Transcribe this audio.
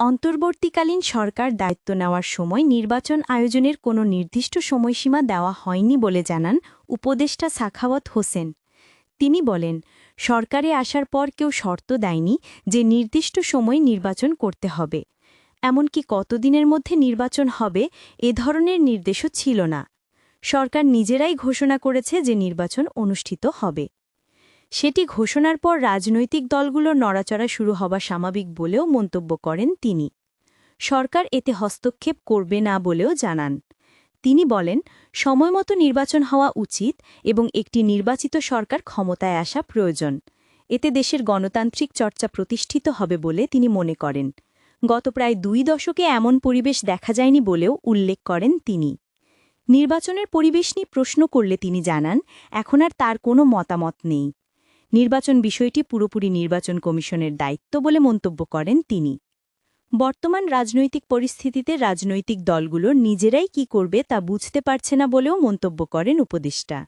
অন্তর্বর্তীকালীন সরকার দায়িত্ব নেওয়ার সময় নির্বাচন আয়োজনের কোনো নির্দিষ্ট সময়সীমা দেওয়া হয়নি বলে জানান উপদেষ্টা সাখাওয়াত হোসেন। তিনি বলেন, সরকারে আসার পর কেউ শর্ত দেয়নি যে নির্দিষ্ট সময় নির্বাচন করতে হবে। এমনকি কতদিনের মধ্যে নির্বাচন হবে এ ধরনের নির্দেশও ছিল না। সরকার নিজেরাই ঘোষণা করেছে যে নির্বাচন অনুষ্ঠিত হবে। সেটি ঘোষণার পর রাজনৈতিক দলগুলোর নড়াচড়া শুরু হওয়া স্বাভাবিক বলেও মন্তব্য করেন তিনি। সরকার এতে হস্তক্ষেপ করবে না বলেও জানান। তিনি বলেন সময়মতো নির্বাচন হওয়া উচিত এবং একটি নির্বাচিত সরকার ক্ষমতায় আসা প্রয়োজন। এতে দেশের গণতান্ত্রিক চর্চা প্রতিষ্ঠিত হবে বলে তিনি মনে করেন। গত প্রায় দুই দশকে এমন পরিবেশ দেখা যায়নি বলেও উল্লেখ করেন তিনি। নির্বাচনের পরিবেশ নিয়ে প্রশ্ন করলে তিনি জানান, এখন আর তার কোনো মতামত নেই। নির্বাচন বিষয়টি পুরোপুরি নির্বাচন কমিশনের দায়িত্ব বলে মন্তব্য করেন তিনি। বর্তমান রাজনৈতিক পরিস্থিতিতে রাজনৈতিক দলগুলোর নিজেরাই কি করবে তা বুঝতে পারছে না বলেও মন্তব্য করেন উপদেষ্টা।